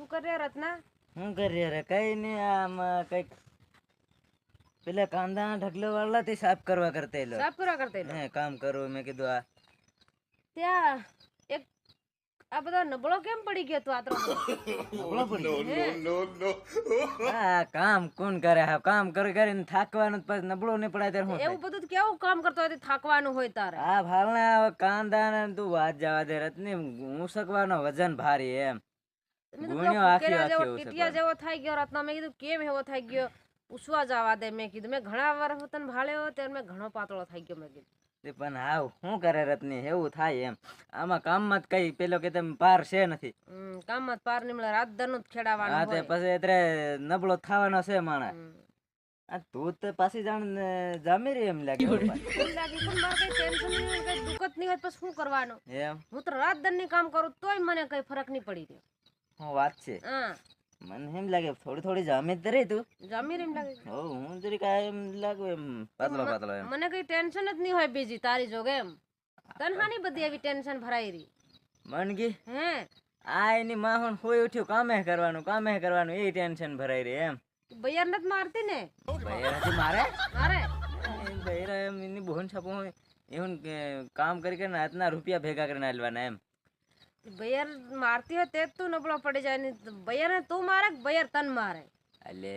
શું કરે રત્ના? શું કરી રે? કઈ નહીં આમાં કંઈક પેલા કાંદા ઢગલો વાળા તે સાફ કરવા કરતા સાફ કરવા કરતે હે કામ કરું મેં કીધું આ. ત્યાં એક આ બધા નબળો કેમ પડી ગયો તો આતરો નબળો પડી ગયો. આ કામ કોણ કરે? હા કામ કરી કરીને થાકવાનું પછી નબળો ને પડાય ત્યારે હું એવું બધું કેવું કામ કરતો હોય થાકવાનું હોય તારે? આ ભાલના કાંદા ને તું વાત જવા દે રત્ની શકવાનો વજન ભારી એમ. ટીટિયા જેવો થઈ ગયો રત્ના મેં કીધું કેમ એવો થઈ ગયો? ઉસવા જવા દે મેં કીધું. મેં ઘણા વાર તને ભાળ્યો ત્યારે મેં ઘણો પાતળો થઈ ગયો મેં કીધું. પણ હાવ શું કરે રત્ની એવું થાય એમ. આમાં કામમાં જ કઈ પેલો કે તેમ પાર છે નથી. કામમાં પાર નીમળે રાત દરનું જ ખેડાવાનું હા તે પછી એટલે નબળો થવાનો છે માણસ. આ તું તો પાછી જાણ ને જામી રહી એમ લાગે ટેન્શન નહીં કઈ દુઃખ જ નહીં હોય તો પછી શું કરવાનું? એમ. હું તો રાત દરની કામ કરું તોય મને કઈ ફરક નહીં પડી રહ્યો. હું વાત છે. હા. મને એમ લાગે થોડી થોડી જામી જ રે તું. જમી રેમ લાગે હો હું જરી આ એમ લાગુ એમ પાતળો પાતળો એમ. મને કઈ ટેન્શન જ નહીં હોય બીજી તારી જોગે એમ. તને હાની બધી એવી ટેન્શન ભરાઈ રહી. મન ગઈ હે? આ એની માહણ હોય ઉઠ્યું કામે કરવાનું કામે કરવાનું એ ટેન્શન ભરાઈ રહી એમ. બૈયર નથી મારતી ને? ભાઈ હજી મારે? મારે? ભાઈ એમ એની બોહન છાપો હોય એવું કામ કરી કરીને હાથના રૂપિયા ભેગા કરીને આલવાના એમ. બૈયર મારતી હોય તે તું નબળો પડી જાય ને બૈયર ને તું મારે બૈયર તન મારે? એટલે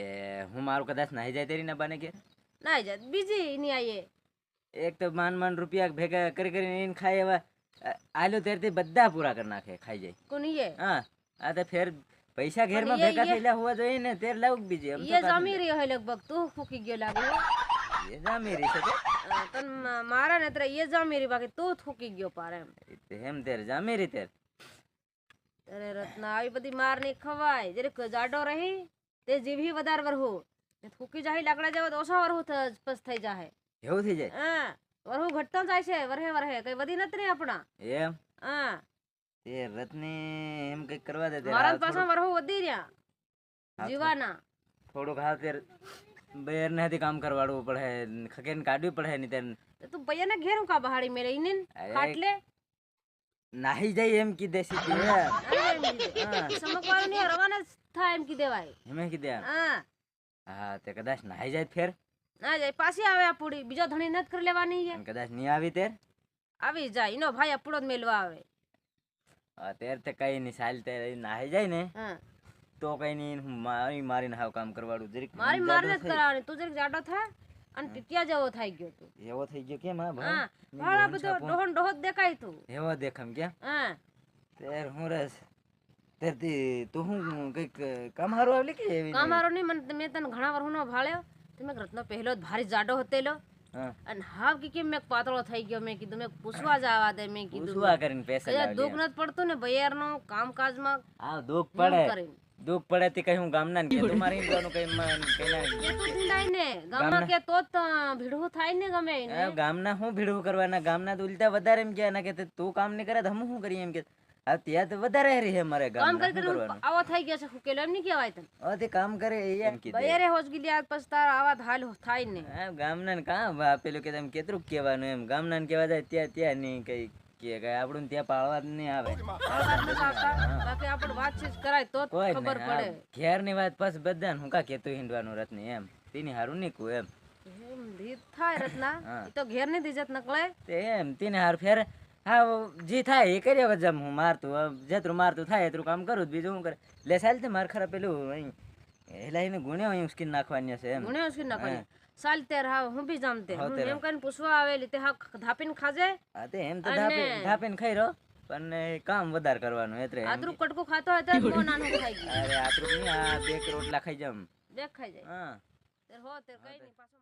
હું મારું કદાચ નાહી જાય તેરી ના બને કે? ના જાય. બીજી એની આઈએ એક તો માન માન રૂપિયા ભેગા કરી કરીને એને ખાય એવા આલો તેરથી બધા પૂરા કરી નાખે ખાઈ જાય. કોની હા આ તો ફેર પૈસા ઘેરમાં ભેગા થયેલા હોવા જોઈએ ને તેર લાવું બીજી એ જમી રહી હોય લગભગ. તું ફૂકી ગયો લાગે. એ જામી રહી છે તન મારા નેત્ર એ જામી રહી બાકી તું થૂકી ગયો પારે એમ. તેર જામી રહી તેર. અરે રત્ના આવી બધી માર નહીં ખવાય. જરીક જાડો રહી તે જીભી વધારે વરહુ ને થૂકી જાય લાકડા જેવો તો ઓછા વરહુ પસ થઈ જાય એવું થઈ જાય? હા વરહુ ઘટતો જાય છે વરહે વરહે. કઈ વધી નથી ને આપણા. એમ? હા. તે રત્ને એમ કઈ કરવા દે મારા પાસે વરહુ વધી રહ્યા. જીવાના. થોડુંક હાવ તે બેર ને કામ કરવાડવું પડે ખકેન કાઢવી પડે ની તેર તો તું બૈયાને ઘેર કા બહાડી મેરે ઇને કાટલે નાહી જાય એમ કીધે સીધી નહીં રવાના થાય એમ કી દેવાય એમ કીધે હા. હા તે કદાચ નાહી જાય ફેર. ના જાય પાછી આવે આ પૂડી. બીજો ધણી નથી કરી લેવાની છે. કદાચ નહીં આવી તેર? આવી જાય. એનો ભાઈ અપડો જ મેલવા આવે. તેર તે કઈ નહીં. સાલ તેર નાહી જાય ને તો કઈ નહીં. મારી મારીને હાવ કામ કરવાડું. જરીક મારી મારને જ કરાવવાની તું જરીક જાડો થા અને ટીટિયા જેવો થઈ ગયો તું. એવો થઈ ગયો કેમ હા ભાઈ? બધો ડોહન ડોહો દેખાય તું. એવો દેખમ હા. તેર હું રસ. તેર તું હું કંઈક કામ હારું આવલી કે એવી હારું નહીં મને મેં તને ઘણા વર્ષનો ભાળ્યો. તો મેં રત્નો પહેલો જ ભારી જાડો હતેલો હા. અને હાવ કે કેમ મેં પાતળો થઈ ગયો મેં કીધું મેં પૂછવા જ આવા દે મેં કીધું પૂછવા કરીને પૈસા લાવ્યા દુખ નથી પડતું ને બૈયારનું કામકાજમાં આ દુખ પડે. દુખ પડે તે કઈ હું ગામના ને કીધું મારી ઇન્દ્રનું કઈ કઈ ના ને. ગામમાં કે તો જ ભીડું થાય ને ગમે એને. આ ગામના હું ભીડવું કરવાના? ગામના તો ઉલટા વધારે એમ કે કે તું કામ નહીં કરે તો હમ શું કરીએ એમ કે? આ ત્યાં તો વધારે હેરી હે મારે કામ કરી આવો થઈ ગયો છે ફૂકેલો એમ નહીં કહેવાય તને? હવે કામ કરે એમ કીધું. બયરે હોજ ગઈ આજ પછી તાર આવા હાલ થાય ને એમ ગામના ને કાં પેલું કે તેમ કેટલું કહેવાનું એમ? ગામના ને કહેવા જાય ત્યાં ત્યાં નહીં કઈ કે કઈ આપણું ત્યાં પાળવા જ નહીં આવે. બાકી આપણે વાતચીત કરાય તો ખબર પડે. ઘેરની વાત પાસ બધા હું કા કેતું હિંડવાનું રત્ન એમ? તેની હારું નહીં કું એમ? થાય રત્ના. તો ઘેરની દીજત નકળે. એમ તેને હાર ફેર હા જે થાય એ કરી વગર જમ હું મારતું જેટલું મારતું થાય એટલું કામ કરું બીજું હું કરે? લે સાલ તે માર ખરા પેલું અહીં એલા એને ગુણ્યો અહીં ઉસ્કીન નાખવાની છે એમ. ગુણ્યો ઉસ્કીન નાખવાની. સાલ તેર હા હું બી જામતે એમ કરીને પૂછવા આવેલી તે હા ધાપીને ખાજે. હા તે એમ તો ધાપે ધાપીને ખાઈ રહ્યો પણ કામ વધારે કરવાનું એટલે આતરું કટકો ખાતો હતો તો નાનું ખાઈ ગયું. અરે આટલું નહીં આ બે રોટલા ખાઈ જામ દેખાઈ જાય. હા. તેર હો તેર કઈ નહીં પાછો.